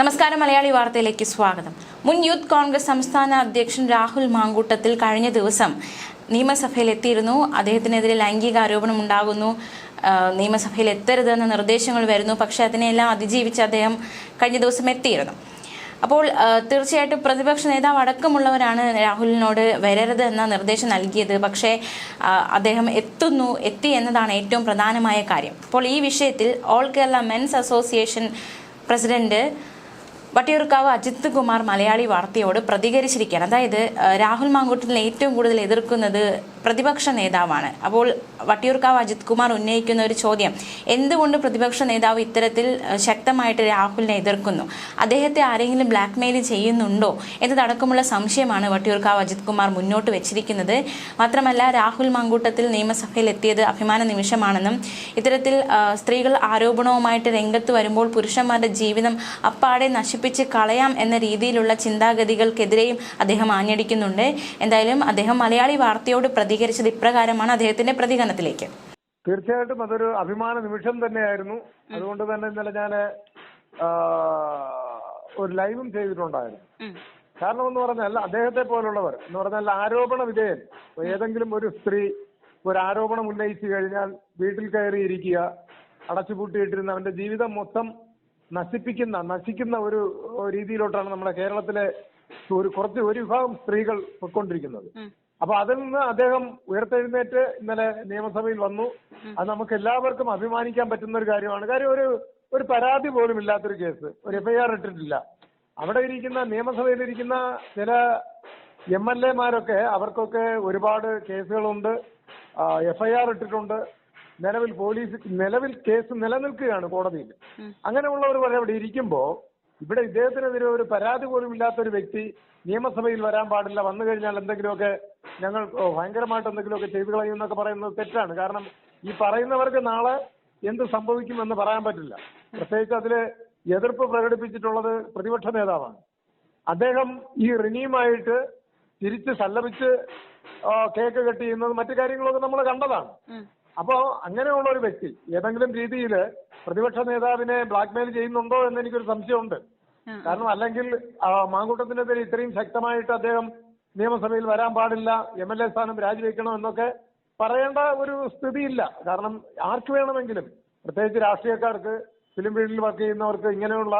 നമസ്കാരം മലയാളി വാർത്തയിലേക്ക് സ്വാഗതം. മുൻ യൂത്ത് കോൺഗ്രസ് സംസ്ഥാന അധ്യക്ഷൻ രാഹുൽ മാങ്കൂട്ടത്തിൽ കഴിഞ്ഞ ദിവസം നിയമസഭയിലെത്തിയിരുന്നു. അദ്ദേഹത്തിനെതിരെ ലൈംഗിക ആരോപണം ഉണ്ടാകുന്നു നിയമസഭയിൽ എത്തരുതെന്ന നിർദ്ദേശങ്ങൾ വരുന്നു. പക്ഷെ അതിനെല്ലാം അതിജീവിച്ച് അദ്ദേഹം കഴിഞ്ഞ ദിവസം എത്തിയിരുന്നു. അപ്പോൾ തീർച്ചയായിട്ടും പ്രതിപക്ഷ നേതാവ് അടക്കമുള്ളവരാണ് രാഹുലിനോട് വരരുത് എന്ന നിർദ്ദേശം നൽകിയത്. പക്ഷേ അദ്ദേഹം എത്തുന്നു എത്തി എന്നതാണ് ഏറ്റവും പ്രധാനമായ കാര്യം. അപ്പോൾ ഈ വിഷയത്തിൽ all Kerala men's association president Vattiyoorkavu Ajith Kumar Malayali വാർത്തയോട് പ്രതികരിച്ചിരിക്കുകയാണ്. അതായത് രാഹുൽ മാങ്കൂട്ടിനെ ഏറ്റവും കൂടുതൽ എതിർക്കുന്നത് പ്രതിപക്ഷ നേതാവാണ്. അപ്പോൾ വട്ടിയൂർക്കാവ് അജിത് കുമാർ ഉന്നയിക്കുന്ന ഒരു ചോദ്യം എന്തുകൊണ്ട് പ്രതിപക്ഷ നേതാവ് ഇത്തരത്തിൽ ശക്തമായിട്ട് രാഹുലിനെ എതിർക്കുന്നു? അദ്ദേഹത്തെ ആരെങ്കിലും ബ്ലാക്ക്മെയിൽ ചെയ്യുന്നുണ്ടോ എന്നതടക്കമുള്ള സംശയമാണ് വട്ടിയൂർക്കാവ് അജിത് കുമാർ മുന്നോട്ട് വെച്ചിരിക്കുന്നത്. മാത്രമല്ല രാഹുൽ മാങ്കൂട്ടത്തിൽ നിയമസഭയിൽ എത്തിയത് അഭിമാന നിമിഷമാണെന്നും ഇത്തരത്തിൽ സ്ത്രീകൾ ആരോപണവുമായിട്ട് രംഗത്ത് വരുമ്പോൾ പുരുഷന്മാരുടെ ജീവിതം അപ്പാടെ നശിപ്പിച്ച് കളയാം എന്ന രീതിയിലുള്ള ചിന്താഗതികൾക്കെതിരെയും അദ്ദേഹം ആഞ്ഞടിക്കുന്നുണ്ട്. എന്തായാലും അദ്ദേഹം മലയാളി വാർത്തയോട് പ്രതികരിച്ചത് ഇപ്രകാരമാണ് അദ്ദേഹത്തിന്റെ പ്രതികരണത്തിലേക്ക്. തീർച്ചയായിട്ടും അതൊരു അഭിമാന നിമിഷം തന്നെയായിരുന്നു. അതുകൊണ്ട് തന്നെ ഇന്നലെ ഞാൻ ഒരു ലൈവും ചെയ്തിട്ടുണ്ടായിരുന്നു. കാരണം എന്ന് പറഞ്ഞാൽ അദ്ദേഹത്തെ പോലുള്ളവർ എന്ന് പറഞ്ഞാൽ ആരോപണ വിധേയൻ ഏതെങ്കിലും ഒരു സ്ത്രീ ഒരു ആരോപണം ഉന്നയിച്ചു കഴിഞ്ഞാൽ വീട്ടിൽ കയറിയിരിക്കുക അടച്ചുപൂട്ടിയിട്ടിരുന്ന അവന്റെ ജീവിതം മൊത്തം നശിപ്പിക്കുന്ന നശിക്കുന്ന ഒരു രീതിയിലോട്ടാണ് നമ്മുടെ കേരളത്തിലെ ഒരു കുറച്ച് ഒരു വിഭാഗം സ്ത്രീകൾ പൊയ്ക്കൊണ്ടിരിക്കുന്നത്. അപ്പൊ അതിൽ നിന്ന് അദ്ദേഹം ഉയർത്തെഴുന്നേറ്റ് ഇന്നലെ നിയമസഭയിൽ വന്നു. അത് നമുക്ക് എല്ലാവർക്കും അഭിമാനിക്കാൻ പറ്റുന്ന ഒരു കാര്യമാണ്. കാര്യം ഒരു ഒരു പരാതി പോലും ഇല്ലാത്തൊരു കേസ്. ഒരു എഫ്ഐആർ ഇട്ടിട്ടില്ല. അവിടെ ഇരിക്കുന്ന നിയമസഭയിൽ ഇരിക്കുന്ന ചില എം എൽ എമാരൊക്കെ അവർക്കൊക്കെ ഒരുപാട് കേസുകളുണ്ട്. എഫ്ഐആർ ഇട്ടിട്ടുണ്ട്. നിലവിൽ പോലീസ് നിലവിൽ കേസ് നിലനിൽക്കുകയാണ് കോടതിയിൽ. അങ്ങനെയുള്ളവർ വരെ അവിടെ ഇരിക്കുമ്പോ ഇവിടെ ഇദ്ദേഹത്തിനെതിരെ ഒരു പരാതി പോലും ഇല്ലാത്ത ഒരു വ്യക്തി നിയമസഭയിൽ വരാൻ പാടില്ല വന്നു കഴിഞ്ഞാൽ എന്തെങ്കിലുമൊക്കെ ഞങ്ങൾ ഭയങ്കരമായിട്ട് എന്തെങ്കിലുമൊക്കെ ചെയ്തു കളയും എന്നൊക്കെ പറയുന്നത് തെറ്റാണ്. കാരണം ഈ പറയുന്നവർക്ക് നാളെ എന്ത് സംഭവിക്കുമെന്ന് പറയാൻ പറ്റില്ല. പ്രത്യേകിച്ച് അതിൽ എതിർപ്പ് പ്രകടിപ്പിച്ചിട്ടുള്ളത് പ്രതിപക്ഷ നേതാവാണ്. അദ്ദേഹം ഈ റിനിയുമായിട്ട് തിരിച്ച് സല്ലപിച്ച് കേക്ക് കെട്ടി ചെയ്യുന്നത് മറ്റു കാര്യങ്ങളൊക്കെ നമ്മൾ കണ്ടതാണ്. അപ്പോ അങ്ങനെയുള്ള ഒരു വ്യക്തി ഏതെങ്കിലും രീതിയിൽ പ്രതിപക്ഷ നേതാവിനെ ബ്ലാക്ക്മെയിൽ ചെയ്യുന്നുണ്ടോ എന്ന് എനിക്കൊരു സംശയമുണ്ട്. കാരണം അല്ലെങ്കിൽ ആ, മാങ്കൂട്ടത്തിനെതിരെ ഇത്രയും ശക്തമായിട്ട് അദ്ദേഹം നിയമസഭയിൽ വരാൻ പാടില്ല എം എൽ എ സ്ഥാനം രാജിവെക്കണം എന്നൊക്കെ പറയേണ്ട ഒരു സ്ഥിതിയില്ല. കാരണം ആർക്ക് വേണമെങ്കിലും പ്രത്യേകിച്ച് രാഷ്ട്രീയക്കാർക്ക് ഫിലിം ഫീൽഡിൽ വർക്ക് ചെയ്യുന്നവർക്ക് ഇങ്ങനെയുള്ള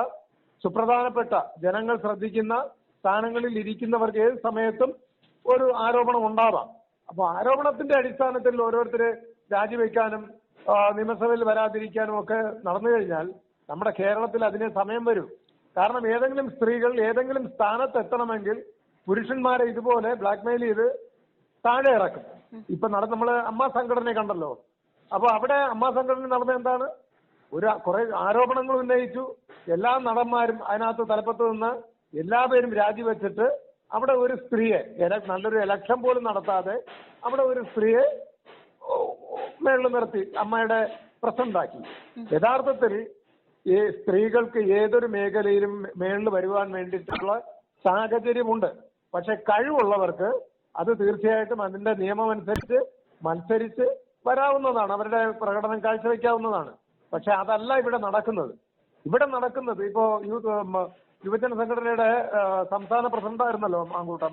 സുപ്രധാനപ്പെട്ട ജനങ്ങൾ ശ്രദ്ധിക്കുന്ന സ്ഥാനങ്ങളിൽ ഇരിക്കുന്നവർക്ക് ഏത് സമയത്തും ഒരു ആരോപണം ഉണ്ടാവാം. അപ്പൊ ആരോപണത്തിന്റെ അടിസ്ഥാനത്തിൽ ഓരോരുത്തര് രാജിവെക്കാനും നിയമസഭയിൽ വരാതിരിക്കാനും ഒക്കെ നടന്നു കഴിഞ്ഞാൽ നമ്മുടെ കേരളത്തിൽ അതിന് സമയം വരും. കാരണം ഏതെങ്കിലും സ്ത്രീകൾ ഏതെങ്കിലും സ്ഥാനത്ത് എത്തണമെങ്കിൽ പുരുഷന്മാരെ ഇതുപോലെ ബ്ലാക്ക്മെയിൽ ചെയ്ത് താഴെ ഇറക്കും. ഇപ്പൊ നട നമ്മൾ അമ്മ സംഘടനയെ കണ്ടല്ലോ. അപ്പൊ അവിടെ അമ്മ സംഘടന നടന്ന എന്താണ്? ഒരു കുറെ ആരോപണങ്ങൾ ഉന്നയിച്ചു. എല്ലാ നടന്മാരും അതിനകത്ത് തലപ്പത്ത് നിന്ന് എല്ലാവരും രാജിവെച്ചിട്ട് അവിടെ ഒരു സ്ത്രീയെ നല്ലൊരു ഇലക്ഷൻ പോലും നടത്താതെ അവിടെ ഒരു സ്ത്രീയെ മേളിൽ നിർത്തി അമ്മയുടെ പ്രസന്റാക്കി യഥാർത്ഥത്തിൽ ഈ സ്ത്രീകൾക്ക് ഏതൊരു മേഖലയിലും മേളിൽ വരുവാൻ വേണ്ടിയിട്ടുള്ള സാഹചര്യമുണ്ട്. പക്ഷെ കഴിവുള്ളവർക്ക് അത് തീർച്ചയായിട്ടും അതിന്റെ നിയമം അനുസരിച്ച് മത്സരിച്ച് വരാവുന്നതാണ്. അവരുടെ പ്രകടനം കാഴ്ചവെക്കാവുന്നതാണ്. പക്ഷെ അതല്ല ഇവിടെ നടക്കുന്നത്. ഇവിടെ നടക്കുന്നത് ഇപ്പോ യുവജന സംഘടനയുടെ സംസ്ഥാന പ്രസിഡന്റായിരുന്നല്ലോ മാങ്കൂട്ടം.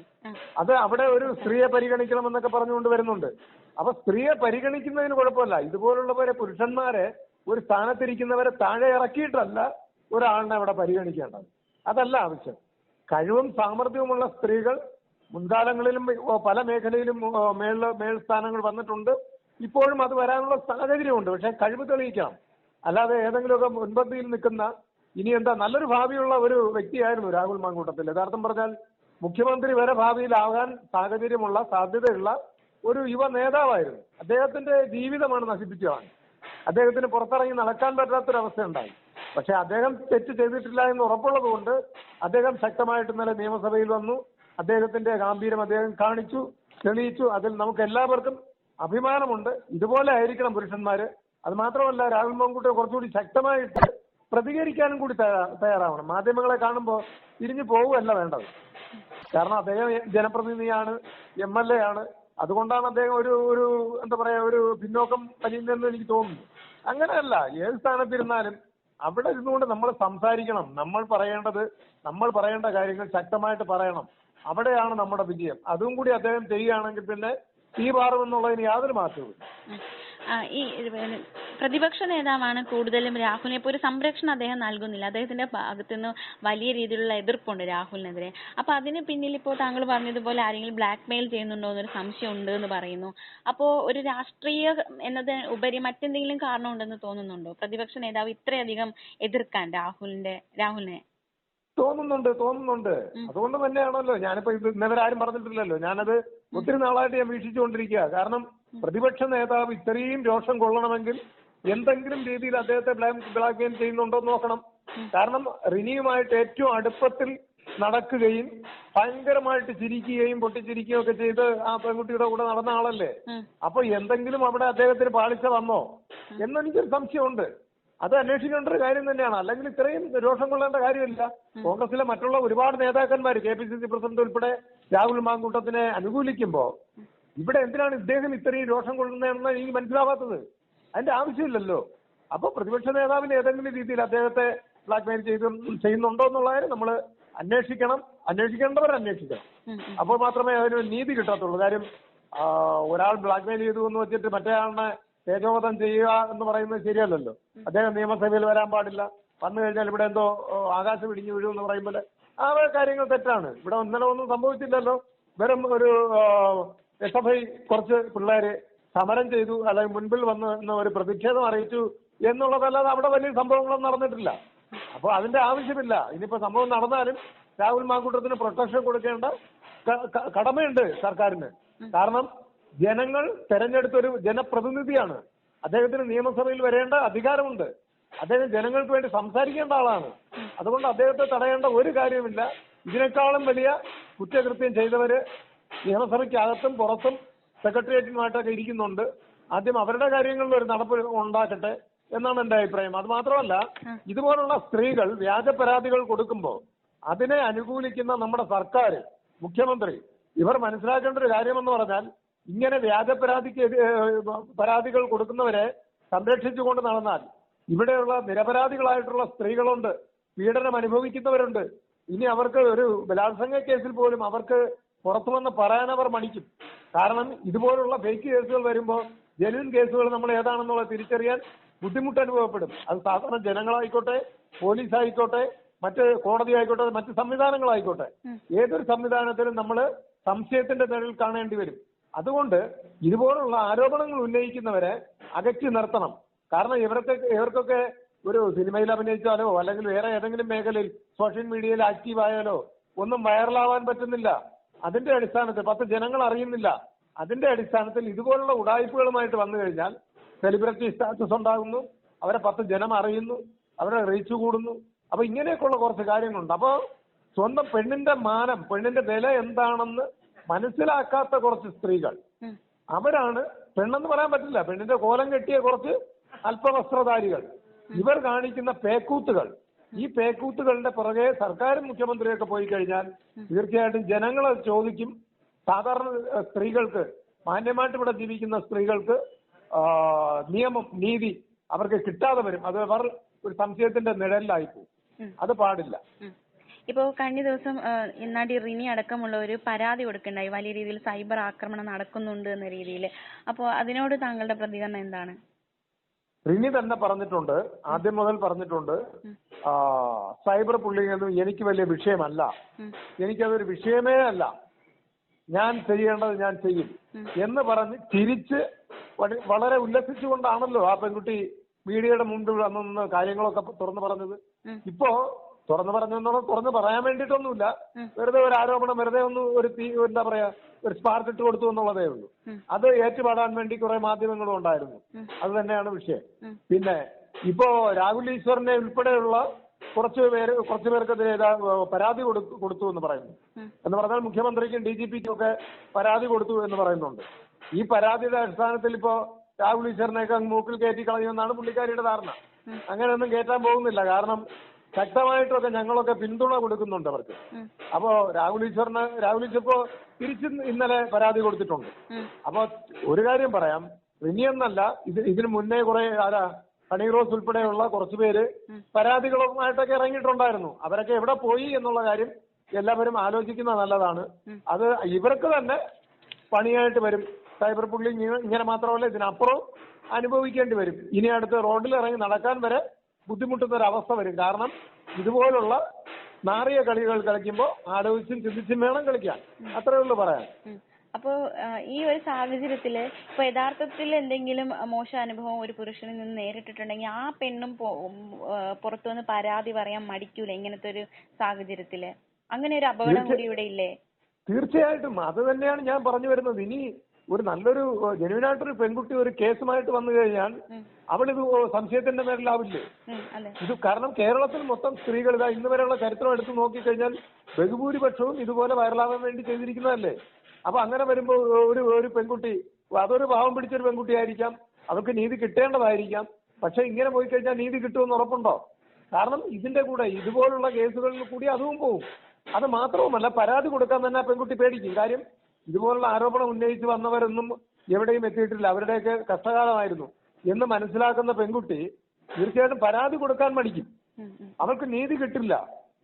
അത് അവിടെ ഒരു സ്ത്രീയെ പരിഗണിക്കണം എന്നൊക്കെ പറഞ്ഞുകൊണ്ട് വരുന്നുണ്ട്. അപ്പൊ സ്ത്രീയെ പരിഗണിക്കുന്നതിന് കുഴപ്പമില്ല. ഇതുപോലുള്ളവരെ പുരുഷന്മാരെ ഒരു സ്ഥാനത്തിരിക്കുന്നവരെ താഴെ ഇറക്കിയിട്ടല്ല ഒരാളിനെ അവിടെ പരിഗണിക്കേണ്ടത്. അതല്ല ആവശ്യം. കഴിവും സാമർഥ്യവുമുള്ള സ്ത്രീകൾ മുൻകാലങ്ങളിലും പല മേഖലയിലും മേൽ സ്ഥാനങ്ങൾ വന്നിട്ടുണ്ട്. ഇപ്പോഴും അത് വരാനുള്ള സാഹചര്യമുണ്ട്. പക്ഷെ കഴിവ് തെളിയിക്കണം. അല്ലാതെ ഏതെങ്കിലുമൊക്കെ മുൻപന്തിയിൽ നിൽക്കുന്ന ഇനി എന്താ നല്ലൊരു ഭാവിയുള്ള ഒരു വ്യക്തിയായിരുന്നു രാഹുൽ മാങ്കൂട്ടത്തിൽ. യഥാർത്ഥം പറഞ്ഞാൽ മുഖ്യമന്ത്രി വരെ ഭാവിയിലാകാൻ സാഹചര്യമുള്ള സാധ്യതയുള്ള ഒരു യുവ നേതാവായിരുന്നു. അദ്ദേഹത്തിന്റെ ജീവിതമാണ് നശിപ്പിച്ചതാണ്. അദ്ദേഹത്തിന് പുറത്തിറങ്ങി നടക്കാൻ പറ്റാത്തൊരവസ്ഥ ഉണ്ടായി പക്ഷെ അദ്ദേഹം തെറ്റ് ചെയ്തിട്ടില്ല എന്ന് ഉറപ്പുള്ളത് കൊണ്ട് അദ്ദേഹം ശക്തമായിട്ട് ഇന്നലെ നിയമസഭയിൽ വന്നു. അദ്ദേഹത്തിന്റെ ഗാംഭീര്യം അദ്ദേഹം കാണിച്ചു തെളിയിച്ചു. അതിൽ നമുക്ക് എല്ലാവർക്കും അഭിമാനമുണ്ട്. ഇതുപോലെ ആയിരിക്കണം പുരുഷന്മാര്. അത് മാത്രമല്ല രാഹുൽ മങ്കൂട്ടെ കുറച്ചുകൂടി ശക്തമായിട്ട് പ്രതികരിക്കാനും കൂടി തയ്യാറാവണം. മാധ്യമങ്ങളെ കാണുമ്പോൾ തിരിഞ്ഞു പോവുകയല്ല വേണ്ടത്. കാരണം അദ്ദേഹം ജനപ്രതിനിധിയാണ് എം എൽ എ ആണ്. അതുകൊണ്ടാണ് അദ്ദേഹം ഒരു ഒരു എന്താ പറയാ ഒരു പിന്നോക്കം വലിയുന്നതെന്ന് എനിക്ക് തോന്നുന്നു. അങ്ങനെയല്ല ഏത് സ്ഥാനത്തിരുന്നാലും അവിടെ ഇരുന്നുകൊണ്ട് നമ്മൾ സംസാരിക്കണം. നമ്മൾ പറയേണ്ടത് നമ്മൾ പറയേണ്ട കാര്യങ്ങൾ ശക്തമായിട്ട് പറയണം. അവിടെയാണ് നമ്മുടെ വിജയം. അതും കൂടി അദ്ദേഹം ചെയ്യുകയാണെങ്കിൽ പിന്നെ തീ പാറുമെന്നുള്ളതിന് യാതൊരു മാറ്റവും ഈ പ്രതിപക്ഷ നേതാവാണ് കൂടുതലും രാഹുലിനെ ഇപ്പൊ ഒരു സംരക്ഷണം അദ്ദേഹം നൽകുന്നില്ല. അദ്ദേഹത്തിന്റെ ഭാഗത്തുനിന്ന് വലിയ രീതിയിലുള്ള എതിർപ്പുണ്ട് രാഹുലിനെതിരെ. അപ്പൊ അതിന് പിന്നിൽ ഇപ്പോൾ താങ്കൾ പറഞ്ഞതുപോലെ ആരെങ്കിലും ബ്ലാക്ക് മെയിൽ ചെയ്യുന്നുണ്ടോ എന്നൊരു സംശയം ഉണ്ട് എന്ന് പറയുന്നു. അപ്പോ ഒരു രാഷ്ട്രീയ എന്നത് ഉപരി മറ്റെന്തെങ്കിലും കാരണം ഉണ്ടെന്ന് തോന്നുന്നുണ്ടോ? പ്രതിപക്ഷ നേതാവ് ഇത്രയധികം എതിർക്കാൻ രാഹുലിന്റെ രാഹുലിനെ? തോന്നുന്നുണ്ട് തോന്നുന്നുണ്ട്. അതുകൊണ്ട് തന്നെയാണല്ലോ. ഞാനിപ്പോ ഇത് ഇന്നലെ ആരും പറഞ്ഞിട്ടില്ലല്ലോ. ഞാനത് ഒത്തിരി നാളായിട്ട് ഞാൻ വീക്ഷിച്ചുകൊണ്ടിരിക്കുക കാരണം പ്രതിപക്ഷ നേതാവ് ഇത്രയും രോഷം കൊള്ളണമെങ്കിൽ എന്തെങ്കിലും രീതിയിൽ അദ്ദേഹത്തെ ബ്ലാക്ക് മെയിൽ ചെയ്യുന്നുണ്ടോ എന്ന് നോക്കണം. കാരണം റിനിയുമായിട്ട് ഏറ്റവും അടുപ്പത്തിൽ നടക്കുകയും ഭയങ്കരമായിട്ട് ചിരിക്കുകയും പൊട്ടിച്ചിരിക്കുകയും ഒക്കെ ചെയ്ത് ആ പെൺകുട്ടിയുടെ കൂടെ നടന്ന ആളല്ലേ. അപ്പൊ എന്തെങ്കിലും അവിടെ അദ്ദേഹത്തിന് പാളിച്ച വന്നോ? എന്നെനിക്കൊരു സംശയമുണ്ട്. അത് അന്വേഷിക്കേണ്ട ഒരു കാര്യം തന്നെയാണ്. അല്ലെങ്കിൽ ഇത്രയും രോഷം കൊള്ളേണ്ട കാര്യമില്ല. കോൺഗ്രസിലെ മറ്റുള്ള ഒരുപാട് നേതാക്കന്മാർ K P C C president ഉൾപ്പെടെ രാഹുൽ മാങ്കൂട്ടത്തിനെ അനുകൂലിക്കുമ്പോ ഇവിടെ എന്തിനാണ് ഇദ്ദേഹം ഇത്രയും രോഷം കൊള്ളുന്നതെന്ന് എനിക്ക് മനസ്സിലാവാത്തത്? അതിന്റെ ആവശ്യമില്ലല്ലോ. അപ്പൊ പ്രതിപക്ഷ നേതാവിന് ഏതെങ്കിലും രീതിയിൽ അദ്ദേഹത്തെ ബ്ലാക്ക്മെയിൽ ചെയ്ത് ചെയ്യുന്നുണ്ടോ എന്നുള്ള കാര്യം നമ്മൾ അന്വേഷിക്കണം. അന്വേഷിക്കേണ്ടവർ അന്വേഷിക്കണം. അപ്പോൾ മാത്രമേ അതിന് നീതി കിട്ടത്തുള്ളൂ. കാര്യം ഒരാൾ ബ്ലാക്ക്മെയിൽ ചെയ്തു എന്ന് വെച്ചിട്ട് മറ്റേ ആളിനെ തേജോവധം ചെയ്യുക എന്ന് പറയുന്നത് ശരിയല്ലല്ലോ. അദ്ദേഹം നിയമസഭയിൽ വരാൻ പാടില്ല. വന്നു കഴിഞ്ഞാൽ ഇവിടെ എന്തോ ആകാശം ഇടിഞ്ഞു വീഴും എന്ന് പറയുമ്പോൾ ആ കാര്യങ്ങൾ തെറ്റാണ്. ഇവിടെ ഇന്നലെ ഒന്നും സംഭവിച്ചില്ലല്ലോ. വെറും ഒരു എസ് എഫ് ഐ കുറച്ച് പിള്ളേര് സമരം ചെയ്തു അല്ലെങ്കിൽ മുൻപിൽ വന്ന് ഒരു പ്രതിഷേധം അറിയിച്ചു എന്നുള്ളതല്ലാതെ അവിടെ വലിയ സംഭവങ്ങളൊന്നും നടന്നിട്ടില്ല. അപ്പോൾ അതിന്റെ ആവശ്യമില്ല. ഇനിയിപ്പോ സംഭവം നടന്നാലും രാഹുൽ മാങ്കൂട്ടത്തിന് പ്രൊട്ടക്ഷൻ കൊടുക്കേണ്ട കടമയുണ്ട് സർക്കാരിന്. കാരണം ജനങ്ങൾ തെരഞ്ഞെടുത്തൊരു ജനപ്രതിനിധിയാണ്. അദ്ദേഹത്തിന് നിയമസഭയിൽ വരേണ്ട അധികാരമുണ്ട്. അദ്ദേഹം ജനങ്ങൾക്ക് വേണ്ടി സംസാരിക്കേണ്ട ആളാണ്. അതുകൊണ്ട് അദ്ദേഹത്തെ തടയേണ്ട ഒരു കാര്യമില്ല ഇതിനേക്കാളും വലിയ കുറ്റകൃത്യം ചെയ്തവര് നിയമസഭയ്ക്കകത്തും പുറത്തും സെക്രട്ടേറിയറ്റുമായിട്ടൊക്കെ ഇരിക്കുന്നുണ്ട്. ആദ്യം അവരുടെ കാര്യങ്ങളിൽ ഒരു നടപ്പ് ഉണ്ടാക്കട്ടെ എന്നാണ് എന്റെ അഭിപ്രായം. അത് മാത്രമല്ല ഇതുപോലുള്ള സ്ത്രീകൾ വ്യാജ പരാതികൾ കൊടുക്കുമ്പോൾ അതിനെ അനുകൂലിക്കുന്ന നമ്മുടെ സർക്കാർ മുഖ്യമന്ത്രി ഇവർ മനസ്സിലാക്കേണ്ട ഒരു കാര്യമെന്ന് പറഞ്ഞാൽ ഇങ്ങനെ വ്യാജ പരാതിക്ക് പരാതികൾ കൊടുക്കുന്നവരെ സംരക്ഷിച്ചുകൊണ്ട് നടന്നാൽ ഇവിടെയുള്ള നിരപരാധികളായിട്ടുള്ള സ്ത്രീകളുണ്ട് പീഡനം അനുഭവിക്കുന്നവരുണ്ട് ഇനി അവർക്ക് ഒരു ബലാത്സംഗ കേസിൽ പോലും അവർക്ക് പുറത്തു വന്ന് പറയാൻ അവർ മടിക്കും. കാരണം ഇതുപോലുള്ള ഫേക്ക് കേസുകൾ വരുമ്പോൾ ജനുവിൻ കേസുകൾ നമ്മൾ ഏതാണെന്നുള്ളത് തിരിച്ചറിയാൻ ബുദ്ധിമുട്ട് അനുഭവപ്പെടും. അത് സാധാരണ ജനങ്ങളായിക്കോട്ടെ പോലീസ് ആയിക്കോട്ടെ മറ്റ് കോടതി ആയിക്കോട്ടെ മറ്റ് സംവിധാനങ്ങളായിക്കോട്ടെ. ഏതൊരു സംവിധാനത്തിലും നമ്മൾ സംശയത്തിന്റെ നിഴൽ കാണേണ്ടി വരും. അതുകൊണ്ട് ഇതുപോലുള്ള ആരോപണങ്ങൾ ഉന്നയിക്കുന്നവരെ അകറ്റി നിർത്തണം. കാരണം ഇവർക്ക് ഇവർക്കൊക്കെ ഒരു സിനിമയിൽ അഭിനയിച്ചാലോ അല്ലെങ്കിൽ വേറെ ഏതെങ്കിലും മേഖലയിൽ സോഷ്യൽ മീഡിയയിൽ ആക്റ്റീവ് ആയാലോ ഒന്നും വൈറലാവാൻ പറ്റുന്നില്ല. അതിന്റെ അടിസ്ഥാനത്തിൽ പത്ത് ജനങ്ങൾ അറിയുന്നില്ല. അതിന്റെ അടിസ്ഥാനത്തിൽ ഇതുപോലുള്ള ഉടായ്പകളുമായിട്ട് വന്നു കഴിഞ്ഞാൽ സെലിബ്രിറ്റി സ്റ്റാറ്റസ് ഉണ്ടാകുന്നു. അവരെ പത്ത് ജനം അറിയുന്നു. അവരെ റീച്ച് കൂടുന്നു. അപ്പൊ ഇങ്ങനെയൊക്കെയുള്ള കുറച്ച് കാര്യങ്ങളുണ്ട്. അപ്പോൾ സ്വന്തം പെണ്ണിന്റെ മാനം പെണ്ണിന്റെ വില എന്താണെന്ന് മനസ്സിലാക്കാത്ത കുറച്ച് സ്ത്രീകൾ. അവരാണ് പെണ്ണെന്ന് പറയാൻ പറ്റില്ല. പെണ്ണിന്റെ കോലം കെട്ടിയ കുറച്ച് അല്പവസ്ത്രധാരികൾ. ഇവർ കാണിക്കുന്ന പേക്കൂത്തുകൾ. ഈ പേക്കൂത്തുകളുടെ പുറകെ സർക്കാരും മുഖ്യമന്ത്രിയൊക്കെ പോയി കഴിഞ്ഞാൽ തീർച്ചയായിട്ടും ജനങ്ങൾ അത് ചോദിക്കും. സാധാരണ സ്ത്രീകൾക്ക് മാന്യമായിട്ട് ഇവിടെ ജീവിക്കുന്ന സ്ത്രീകൾക്ക് നിയമം നീതി അവർക്ക് കിട്ടാതെ വരും. അത് അവർ ഒരു സംശയത്തിന്റെ നിഴലിലായി പോകും. അത് പാടില്ല. ഇപ്പോ കഴിഞ്ഞ ദിവസം നടി റിനി ഒരു പരാതി കൊടുക്കണ്ടായി വലിയ രീതിയിൽ സൈബർ ആക്രമണം നടക്കുന്നുണ്ട് എന്ന രീതിയിൽ അപ്പോൾ അതിനോട് താങ്കളുടെ പ്രതികരണം എന്താണ്? റിനി തന്നെ പറഞ്ഞിട്ടുണ്ട്. ആദ്യം മുതൽ പറഞ്ഞിട്ടുണ്ട്. സൈബർ പുള്ളിങ് ഒന്നും എനിക്ക് വലിയ വിഷയമല്ല. എനിക്കതൊരു വിഷയമേ അല്ല. ഞാൻ ചെയ്യേണ്ടത് ഞാൻ ചെയ്യും. എന്ന് പറഞ്ഞ് തിരിച്ച് വളരെ ഉല്ലസിച്ചുകൊണ്ടാണല്ലോ ആ പെൺകുട്ടി മീഡിയയുടെ മുമ്പിൽ വന്നു നിന്ന് കാര്യങ്ങളൊക്കെ തുറന്നു പറഞ്ഞത്. ഇപ്പോ തുറന്നു പറഞ്ഞു തുറന്നു പറയാൻ വേണ്ടിയിട്ടൊന്നുമില്ല. വെറുതെ ഒരു ആരോപണം വെറുതെ ഒന്ന് ഒരു എന്താ പറയാ ഒരു സ്പാർക്ക് ഇട്ട് കൊടുത്തു എന്നുള്ളതേ ഉള്ളൂ. അത് ഏറ്റുപാടാൻ വേണ്ടി കുറെ മാധ്യമങ്ങളും ഉണ്ടായിരുന്നു. അത് തന്നെയാണ് വിഷയം. പിന്നെ ഇപ്പോ രാഹുൽ ഈശ്വറിനെ ഉൾപ്പെടെയുള്ള കുറച്ച് പേര് കുറച്ചു പേർക്കെതിരെ പരാതി കൊടുത്തു കൊടുത്തു എന്ന് പറയുന്നു. എന്ന് പറഞ്ഞാൽ മുഖ്യമന്ത്രിക്കും ഡി ജി പിക്കും ഒക്കെ പരാതി കൊടുത്തു എന്ന് പറയുന്നുണ്ട്. ഈ പരാതിയുടെ അടിസ്ഥാനത്തിൽ ഇപ്പോ രാഹുൽ ഈശ്വറിനെയൊക്കെ അങ്ങ് മൂക്കിൽ കയറ്റി കളയുമെന്നാണ് പുള്ളിക്കാരിയുടെ ധാരണ. അങ്ങനെയൊന്നും കയറ്റാൻ പോകുന്നില്ല. കാരണം ശക്തമായിട്ടൊക്കെ ഞങ്ങളൊക്കെ പിന്തുണ കൊടുക്കുന്നുണ്ട് അവർക്ക്. അപ്പോ രാഹുൽ ഈശ്വറിന് രാഹുൽ ഈശ്വർ ഇപ്പോ തിരിച്ച് ഇന്നലെ പരാതി കൊടുത്തിട്ടുണ്ട്. അപ്പൊ ഒരു കാര്യം പറയാം. റിനിയെന്നല്ല ഇത് ഇതിനു മുന്നേ കുറെ ആരാ ഹണി റോസ് ഉൾപ്പെടെയുള്ള കുറച്ചു പേര് പരാതികളുമായിട്ടൊക്കെ ഇറങ്ങിയിട്ടുണ്ടായിരുന്നു. അവരൊക്കെ എവിടെ പോയി എന്നുള്ള കാര്യം എല്ലാവരും ആലോചിക്കുന്ന നല്ലതാണ്. അത് ഇവർക്ക് തന്നെ പണിയായിട്ട് വരും. സൈബർ ബുള്ളിങ് ഇങ്ങനെ- ഇങ്ങനെ മാത്രമല്ല ഇതിനപ്പുറം അനുഭവിക്കേണ്ടി വരും. ഇനി അടുത്ത് റോഡിൽ ഇറങ്ങി നടക്കാൻ വരെ ബുദ്ധിമുട്ടുന്ന ഒരു അവസ്ഥ വരും. കാരണം ഇതുപോലുള്ള നാറിയ കളികൾ കളിക്കുമ്പോൾ ആലോചിച്ചും ചിന്തിച്ചും വേണം കളിക്കാൻ. അത്രേ ഉള്ളൂ പറയാൻ. അപ്പോ ഈ ഒരു സാഹചര്യത്തിൽ ഇപ്പൊ യഥാർത്ഥത്തിൽ എന്തെങ്കിലും മോശ അനുഭവം ഒരു പുരുഷനിൽ നിന്ന് നേരിട്ടിട്ടുണ്ടെങ്കിൽ ആ പെണ്ണും പുറത്തുനിന്ന് ഉം, പുറത്തു വന്ന് പരാതി പറയാൻ മടിക്കൂല ഇങ്ങനത്തെ ഒരു സാഹചര്യത്തിൽ? അങ്ങനെ ഒരു അപകടം കൂടി ഇവിടെ ഇല്ലേ? തീർച്ചയായിട്ടും. അത് തന്നെയാണ് ഞാൻ പറഞ്ഞു വരുന്നത്. ഇനി ഒരു നല്ലൊരു ജനുവിനായിട്ടൊരു പെൺകുട്ടി ഒരു കേസുമായിട്ട് വന്നു കഴിഞ്ഞാൽ അവളിത് സംശയത്തിന്റെ പേരിലാവില്ലേ ഇത് കാരണം കേരളത്തിൽ മൊത്തം സ്ത്രീകൾ ഇതാ ഇന്ന് വരെയുള്ള ചരിത്രം എടുത്ത് നോക്കിക്കഴിഞ്ഞാൽ ബഹുഭൂരിപക്ഷവും ഇതുപോലെ വൈറലാവാൻ വേണ്ടി ചെയ്തിരിക്കുന്നതല്ലേ? അപ്പൊ അങ്ങനെ വരുമ്പോൾ ഒരു ഒരു പെൺകുട്ടി അതൊരു പാവം പിടിച്ചൊരു പെൺകുട്ടി ആയിരിക്കാം അവർക്ക് നീതി കിട്ടേണ്ടതായിരിക്കാം. പക്ഷെ ഇങ്ങനെ പോയി കഴിഞ്ഞാൽ നീതി കിട്ടുമെന്ന് ഉറപ്പുണ്ടോ? കാരണം ഇതിന്റെ കൂടെ ഇതുപോലുള്ള കേസുകളിൽ കൂടി അതും പോവും. അത് മാത്രവുമല്ല പരാതി കൊടുക്കാൻ തന്നെ പെൺകുട്ടി പേടിക്കും. കാര്യം ഇതുപോലുള്ള ആരോപണം ഉന്നയിച്ച് വന്നവരൊന്നും എവിടെയും എത്തിയിട്ടില്ല. അവരുടെയൊക്കെ കഷ്ടകാലമായിരുന്നു. എന്ന് മനസ്സിലാക്കുന്ന പെൺകുട്ടി തീർച്ചയായിട്ടും പരാതി കൊടുക്കാൻ മടിക്കും. അവർക്ക് നീതി കിട്ടില്ല.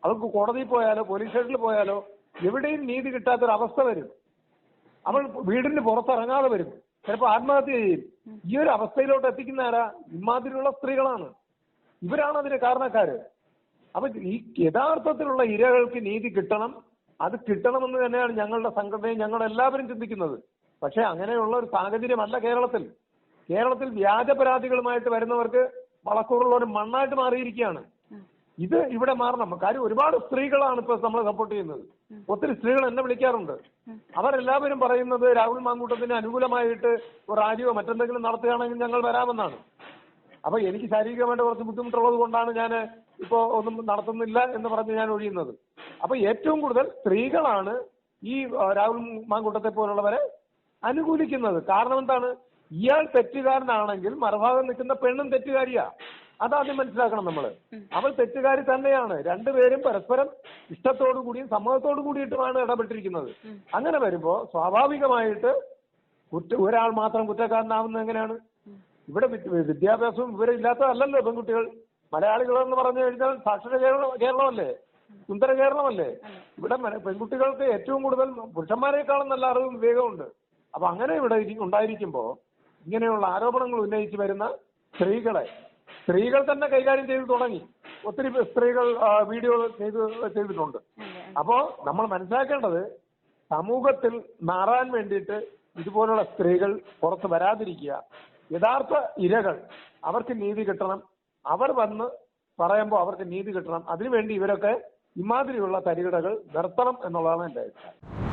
അവൾക്ക് കോടതിയിൽ പോയാലോ പോലീസ് സ്റ്റേഷനിൽ പോയാലോ എവിടെയും നീതി കിട്ടാത്തൊരവസ്ഥ വരും. അവൾ വീടിന് പുറത്തിറങ്ങാതെ വരും. ചിലപ്പോൾ ആത്മഹത്യ ചെയ്യും. ഈ ഒരു അവസ്ഥയിലോട്ട് എത്തിക്കുന്ന ആരാ ഇമാതിരിയുള്ള സ്ത്രീകളാണ്. ഇവരാണ് അതിന് കാരണക്കാര്. അപ്പൊ ഈ യഥാർത്ഥത്തിലുള്ള ഇരകൾക്ക് നീതി കിട്ടണം. അത് കിട്ടണമെന്ന് തന്നെയാണ് ഞങ്ങളുടെ സംഘടനയും ഞങ്ങൾ എല്ലാവരും ചിന്തിക്കുന്നത്. പക്ഷെ അങ്ങനെയുള്ള ഒരു സാഹചര്യമല്ല കേരളത്തിൽ. കേരളത്തിൽ വ്യാജ പരാതികളുമായിട്ട് വരുന്നവർക്ക് വളക്കൂറുള്ള ഒരു മണ്ണായിട്ട് മാറിയിരിക്കുകയാണ്. ഇത് ഇവിടെ മാറണം. കാര്യം ഒരുപാട് സ്ത്രീകളാണ് ഇപ്പൊ നമ്മൾ സപ്പോർട്ട് ചെയ്യുന്നത്. ഒത്തിരി സ്ത്രീകൾ എന്നെ വിളിക്കാറുണ്ട്. അവരെല്ലാവരും പറയുന്നത് രാഹുൽ മാങ്കൂട്ടത്തിന് അനുകൂലമായിട്ട് ഒരു റാലിയോ മറ്റെന്തെങ്കിലും നടത്തുകയാണെങ്കിൽ ഞങ്ങൾ വരാമെന്നാണ്. അപ്പൊ എനിക്ക് ശാരീരികമായിട്ട് കുറച്ച് ബുദ്ധിമുട്ടുള്ളത് കൊണ്ടാണ് ഞാൻ ഇപ്പോ ഒന്നും നടത്തുന്നില്ല എന്ന് പറഞ്ഞ് ഞാൻ ഒഴിയുന്നത്. അപ്പൊ ഏറ്റവും കൂടുതൽ സ്ത്രീകളാണ് ഈ രാഹുൽ മാങ്കൂട്ടത്തെ പോലുള്ളവരെ അനുകൂലിക്കുന്നത്. കാരണം എന്താണ്? ഇയാൾ തെറ്റുകാരനാണെങ്കിൽ മറുഭാഗം നിൽക്കുന്ന പെണ്ണും തെറ്റുകാരിയാ. അതാദ്യം മനസ്സിലാക്കണം നമ്മൾ അവൾ തെറ്റുകാരി തന്നെയാണ്. രണ്ടുപേരും പരസ്പരം ഇഷ്ടത്തോടു കൂടിയും സമ്മതത്തോടു കൂടിയിട്ടുമാണ് ഇടപെട്ടിരിക്കുന്നത്. അങ്ങനെ വരുമ്പോ സ്വാഭാവികമായിട്ട് കുറ്റ ഒരാൾ മാത്രം കുറ്റക്കാരനാവുന്നത് എങ്ങനെയാണ്? ഇവിടെ വിദ്യ- വിദ്യാഭ്യാസവും വിവരം ഇല്ലാത്തതല്ലല്ലോ പെൺകുട്ടികൾ. മലയാളികൾ എന്ന് പറഞ്ഞു കഴിഞ്ഞാൽ സാക്ഷര കേരളം കേരളമല്ലേ? സുന്ദര കേരളമല്ലേ ഇവിടെ പെൺകുട്ടികൾക്ക് ഏറ്റവും കൂടുതൽ പുരുഷന്മാരെക്കാളും നല്ല അറിവും വിവേകമുണ്ട് അപ്പൊ അങ്ങനെ ഇവിടെ ഉണ്ടായിരിക്കുമ്പോ ഇങ്ങനെയുള്ള ആരോപണങ്ങൾ ഉന്നയിച്ച് വരുന്ന സ്ത്രീകളെ സ്ത്രീകൾ തന്നെ കൈകാര്യം ചെയ്തു തുടങ്ങി. ഒത്തിരി സ്ത്രീകൾ വീഡിയോ ചെയ്ത് ചെയ്തിട്ടുണ്ട്. അപ്പോ നമ്മൾ മനസ്സിലാക്കേണ്ടത് സമൂഹത്തിൽ മാറാൻ വേണ്ടിയിട്ട് ഇതുപോലുള്ള സ്ത്രീകൾ പുറത്ത് വരാതിരിക്കുക. യഥാർത്ഥ ഇരകൾ അവർക്ക് നീതി കിട്ടണം. അവർ വന്ന് പറയുമ്പോൾ അവർക്ക് നീതി കിട്ടണം. അതിനുവേണ്ടി ഇവരൊക്കെ ഇമാതിരിയുള്ള തരികിടകൾ നിർത്തണം എന്നുള്ളതാണ് എന്റെ അഭിപ്രായം.